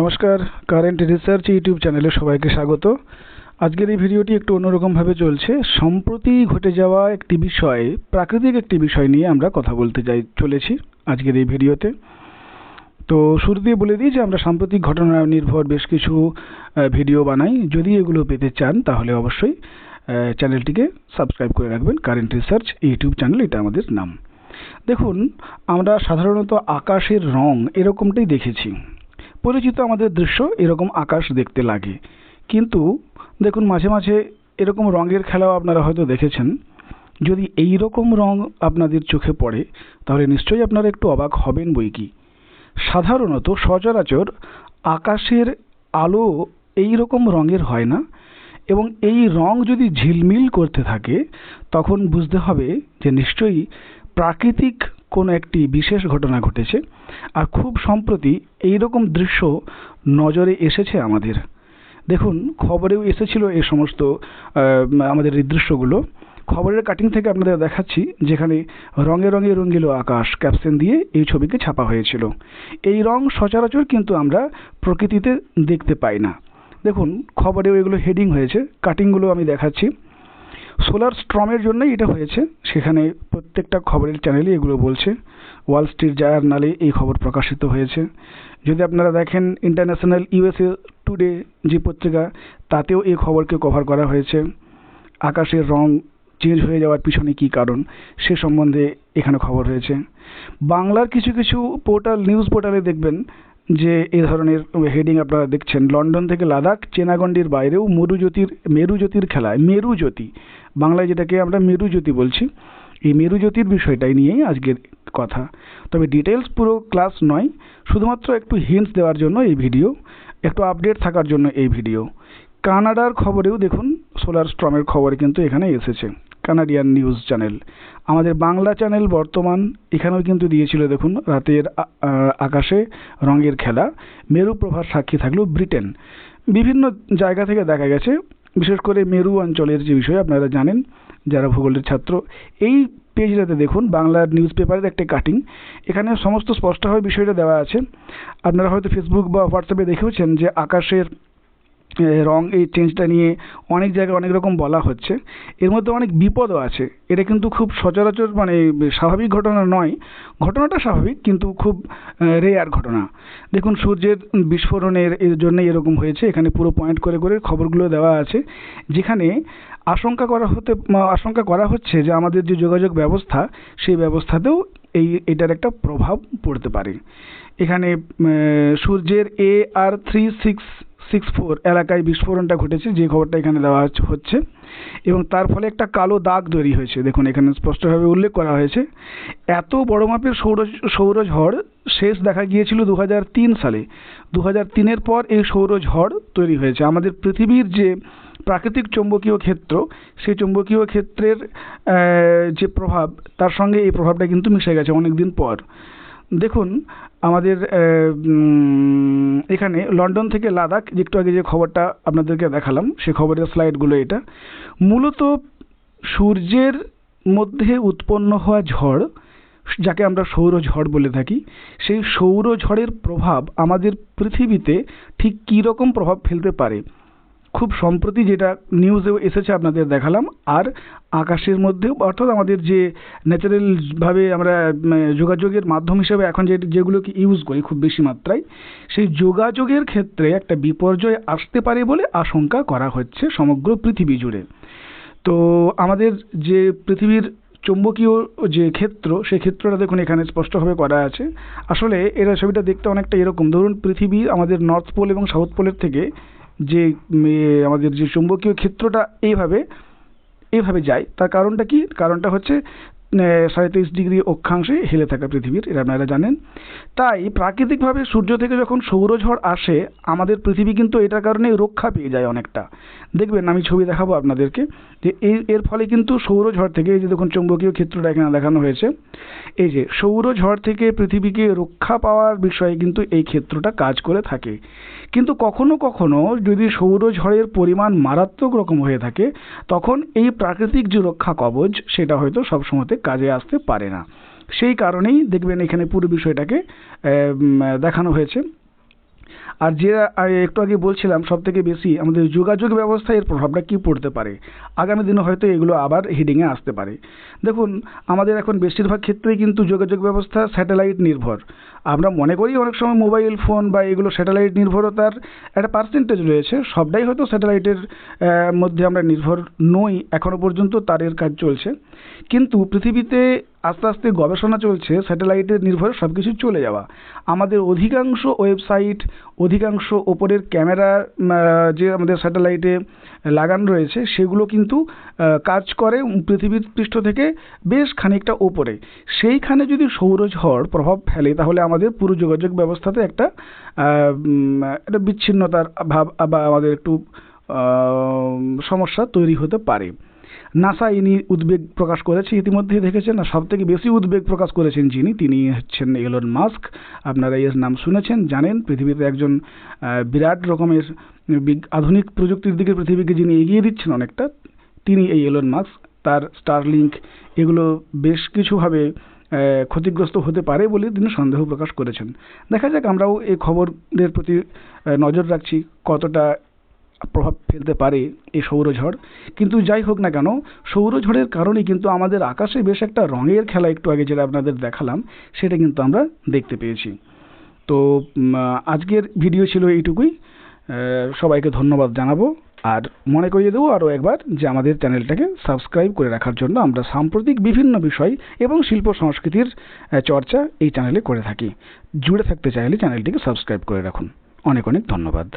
নমস্কার, current research YouTube চ্যানেলে সবাইকে স্বাগত। আজকের এই ভিডিওটি একটু অন্যরকমভাবে চলছে। সম্প্রতি ঘটে যাওয়া একটি বিষয়, প্রাকৃতিক একটি বিষয় নিয়ে আমরা কথা বলতে যাই, চলেছি আজকের এই ভিডিওতে। তো শুরুতেই বলে দিই যে আমরা সাম্প্রতিক ঘটনা নির্ভর বেশ কিছু ভিডিও বানাই। যদি এগুলো পেতে চান, তাহলে অবশ্যই চ্যানেলটিকে সাবস্ক্রাইব করে রাখবেন। কারেন্ট রিসার্চ ইউটিউব চ্যানেল, এটা আমাদের নাম। দেখুন, আমরা সাধারণত আকাশের রং এরকমটাই দেখেছি। পরিচিত আমাদের দৃশ্য এরকম আকাশ দেখতে লাগে। কিন্তু দেখুন, মাঝে মাঝে এরকম রঙের খেলাও আপনারা হয়তো দেখেছেন। যদি এই রকম রং আপনাদের চোখে পড়ে, তাহলে নিশ্চয়ই আপনারা একটু অবাক হবেন বই কি। সাধারণত সচরাচর আকাশের আলো এই রকম রঙের হয় না এবং এই রং যদি ঝিলমিল করতে থাকে, তখন বুঝতে হবে যে নিশ্চয়ই প্রাকৃতিক কোনো একটি বিশেষ ঘটনা ঘটেছে, আর খুব সম্প্রতি এই রকম দৃশ্য নজরে এসেছে আমাদের। দেখুন, খবরেও এসেছিল এই সমস্ত আমাদের এই দৃশ্যগুলো। খবরের কাটিং থেকে আপনাদের দেখাচ্ছি, যেখানে রঙে রঙে রঙিল আকাশ ক্যাপশন দিয়ে এই ছবিকে ছাপা হয়েছিল। এই রং সচরাচর কিন্তু আমরা প্রকৃতিতে দেখতে পাই না। দেখুন, খবরেও এগুলো হেডিং হয়েছে কাটিংগুলো আমি দেখাচ্ছি। সোলার স্ট্রমের জন্যই এটা হয়েছে। সেখানে প্রত্যেকটা খবরের চ্যানেলে এগুলো বলছে। ওয়াল স্ট্রিট জার্নালে এই খবর প্রকাশিত হয়েছে। যদি আপনারা দেখেন ইন্টারন্যাশনাল ইউএসএ টুডে যে পত্রিকা, তাতেও এই খবরকে কভার করা হয়েছে। আকাশের রং চেঞ্জ হয়ে যাওয়ার পিছনে কি কারণ, সে সম্বন্ধে এখানে খবর হয়েছে। বাংলার কিছু কিছু পোর্টাল নিউজ পোর্টালে দেখবেন যে এ ধরনের হেডিং আপনারা দেখছেন। লন্ডন থেকে লাদাখ চেনাগন্ডির বাইরেও মরুজ্যোতির, মেরুজ্যোতির খেলায়, মেরুজ্যোতি। বাংলায় যেটাকে আমরা মেরুজ্যোতি বলছি, এই মেরুজ্যোতির বিষয়টাই নিয়েই আজকের কথা। তবে ডিটেলস পুরো ক্লাস নয়, শুধুমাত্র একটু হিন্টস দেওয়ার জন্য এই ভিডিও একটু আপডেট থাকার জন্য এই ভিডিও কানাডার খবরেও দেখুন সোলার স্ট্রমের খবর কিন্তু এখানে এসেছে কানাডিয়ান নিউজ চ্যানেল আমাদের বাংলা চ্যানেল বর্তমান এখানেও কিন্তু দিয়েছিল দেখুন, রাতের আকাশে রঙের খেলা মেরু প্রভার সাক্ষী থাকলেও ব্রিটেন। বিভিন্ন জায়গা থেকে দেখা গেছে বিশেষ করে মেরু অঞ্চলের যে বিষয়, আপনারা জানেন, যারা ভূগোলের ছাত্র, এই পেজটাতে দেখুন বাংলার নিউজ পেপারের একটা কাটিং এখানে সমস্ত স্পষ্টভাবে বিষয়টা দেওয়া আছে। আপনারা হয়তো ফেসবুক বা হোয়াটসঅ্যাপে দেখেওছেন যে আকাশের রং এই চেঞ্জটা নিয়ে অনেক জায়গায় অনেক রকম বলা হচ্ছে। এর মধ্যে অনেক বিপদও আছে। এটা কিন্তু খুব সচরাচর মানে স্বাভাবিক ঘটনা নয়। ঘটনাটা স্বাভাবিক, কিন্তু খুব রেয়ার ঘটনা। দেখুন, সূর্যের বিস্ফোরণের এর জন্যই এরকম হয়েছে। এখানে পুরো পয়েন্ট করে করে খবরগুলো দেওয়া আছে। যেখানে আশঙ্কা করা হতে আশঙ্কা করা হচ্ছে যে আমাদের যে যোগাযোগ ব্যবস্থা, সেই ব্যবস্থাতেও এই, এটার একটা প্রভাব পড়তে পারে। এখানে সূর্যের A R three six six four এলাকায় বিস্ফোরণটা ঘটেছে, যে খবরটা এখানে দেওয়া হচ্ছে এবং তার ফলে একটা কালো দাগ তৈরি হয়েছে। দেখুন, এখানে স্পষ্টভাবে উল্লেখ করা হয়েছে, এত বড় মাপের সৌর সৌরঝড় শেষ দেখা গিয়েছিল দু হাজার তিন সালে। দু তিনের পর এই সৌরঝড় তৈরি হয়েছে। আমাদের পৃথিবীর যে প্রাকৃতিক চৌম্বকীয় ক্ষেত্র, সেই চৌম্বকীয় ক্ষেত্রের যে প্রভাব, তার সঙ্গে এই প্রভাবটা কিন্তু মিশে গেছে অনেক দিন পর। দেখুন, আমাদের এখানে লন্ডন থেকে লাদাখ, একটু আগে যে খবরটা আপনাদেরকে দেখালাম, সে খবরের স্লাইডগুলো এটা। মূলত সূর্যের মধ্যে উৎপন্ন হওয়া ঝড়, যাকে আমরা সৌরঝড় বলে থাকি, সেই সৌরঝড়ের প্রভাব আমাদের পৃথিবীতে ঠিক কী রকম প্রভাব ফেলতে পারে? খুব সম্প্রতি যেটা নিউজেও এসেছে আপনাদের দেখালাম, আর আকাশের মধ্যেও অর্থাৎ আমাদের যে ন্যাচারালভাবে আমরা যোগাযোগের মাধ্যম হিসেবে এখন যে, যেগুলোকে ইউজ করি খুব বেশি মাত্রায়, সেই যোগাযোগের ক্ষেত্রে একটা বিপর্যয় আসতে পারে বলে আশঙ্কা করা হচ্ছে সমগ্র পৃথিবী জুড়ে। তো আমাদের যে পৃথিবীর চৌম্বকীয় যে ক্ষেত্র, সেই ক্ষেত্রটা দেখুন এখানে স্পষ্টভাবে করা আছে। আসলে এরা ছবিটা দেখতে অনেকটা এরকম। ধরুন পৃথিবী আমাদের নর্থ পোল এবং সাউথ পোলের থেকে যে আমাদের যে চুম্বকীয় ক্ষেত্রটা এইভাবে এইভাবে যায়। তার কারণটা কি? কারণটা হচ্ছে সাড়ে তেইশ ডিগ্রি অক্ষাংশে হেলে থাকা পৃথিবীর, এটা আপনারা জানেন। তাই প্রাকৃতিকভাবে সূর্য থেকে যখন সৌরঝড় আসে, আমাদের পৃথিবী কিন্তু এটার কারণে রক্ষা পেয়ে যায় অনেকটা। দেখবেন, আমি ছবি দেখাবো আপনাদেরকে, যে এই এর ফলে কিন্তু সৌরঝড় থেকে এই যে দেখুন, চৌম্বকীয় ক্ষেত্রটা এখানে দেখানো হয়েছে এই যে সৌরঝড় থেকে পৃথিবীকে রক্ষা পাওয়ার বিষয়ে কিন্তু এই ক্ষেত্রটা কাজ করে থাকে। কিন্তু কখনো কখনো যদি সৌরঝড়ের পরিমাণ মারাত্মক রকম হয়ে থাকে, তখন এই প্রাকৃতিক যে রক্ষা কবচ, সেটা হয়তো সবসময়তে কাজে আসতে পারে না। সেই কারণেই দেখবেন এখানে পুরো বিষয়টাকে দেখানো হয়েছে। আর যে একটু আগে বলছিলাম সব থেকে বেশি আমাদের যোগাযোগ ব্যবস্থায় এর প্রভাবটা কী পড়তে পারে? আগামী দিনে হয়তো এগুলো আবার হিডিংয়ে আসতে পারে। দেখুন, আমাদের এখন বেশিরভাগ ক্ষেত্রেই কিন্তু যোগাযোগ ব্যবস্থা স্যাটেলাইট নির্ভর। আমরা মনে করি অনেক সময় মোবাইল ফোন বা এগুলো স্যাটেলাইট নির্ভরতার একটা পার্সেন্টেজ রয়েছে। সবটাই হয়তো স্যাটেলাইটের মধ্যে আমরা নির্ভর নই। এখনও পর্যন্ত তারের কাজ চলছে। কিন্তু পৃথিবীতে আস্তে আস্তে গবেষণা চলছে স্যাটেলাইটের নির্ভরে সব কিছু চলে যাওয়া। আমাদের অধিকাংশ ওয়েবসাইট অধিকাংশ ওপরের ক্যামেরা যে আমাদের স্যাটেলাইটে লাগানো রয়েছে, সেগুলো কিন্তু কাজ করে পৃথিবীর পৃষ্ঠ থেকে বেশ খানিকটা ওপরে। সেইখানে যদি সৌরঝড় প্রভাব ফেলে, তাহলে আমাদের পুরো যোগাযোগ ব্যবস্থাতে একটা একটা বিচ্ছিন্নতার ভাব বা আমাদের একটু সমস্যা তৈরি হতে পারে। নাসা ইনি উদ্বেগ প্রকাশ করেছে, ইতিমধ্যেই দেখেছেন, আর সব থেকে বেশি উদ্বেগ প্রকাশ করেছেন যিনি, তিনি হচ্ছেন এলন মাস্ক। আপনারা এর নাম শুনেছেন, জানেন, পৃথিবীতে একজন বিরাট রকমের আধুনিক প্রযুক্তির দিকে পৃথিবীকে যিনি এগিয়ে দিচ্ছেন অনেকটা, তিনি এই এলন মাস্ক, তার স্টারলিংক এগুলো বেশ কিছুভাবে ক্ষতিগ্রস্ত হতে পারে বলে তিনি সন্দেহ প্রকাশ করেছেন। দেখা যাক আমরাও এই খবরের প্রতি নজর রাখছি কতটা প্রভাব ফেলতে পারে এই সৌরঝড়। কিন্তু যাই হোক না কেন, সৌরঝড়ের কারণে কিন্তু আমাদের আকাশে বেশ একটা রঙের খেলা একটু আগে যেটা আপনাদের দেখালাম, সেটা কিন্তু আমরা দেখতে পেয়েছি। তো আজকের ভিডিও ছিল এইটুকুই। সবাইকে ধন্যবাদ জানাব। আর মনে করিয়ে দেবো আরও একবার যে আমাদের চ্যানেলটাকে সাবস্ক্রাইব করে রাখার জন্য আমরা সাম্প্রতিক বিভিন্ন বিষয় এবং শিল্প সংস্কৃতির চর্চা এই চ্যানেলে করে থাকি। জুড়ে থাকতে চাইলে চ্যানেলটিকে সাবস্ক্রাইব করে রাখুন। অনেক অনেক ধন্যবাদ।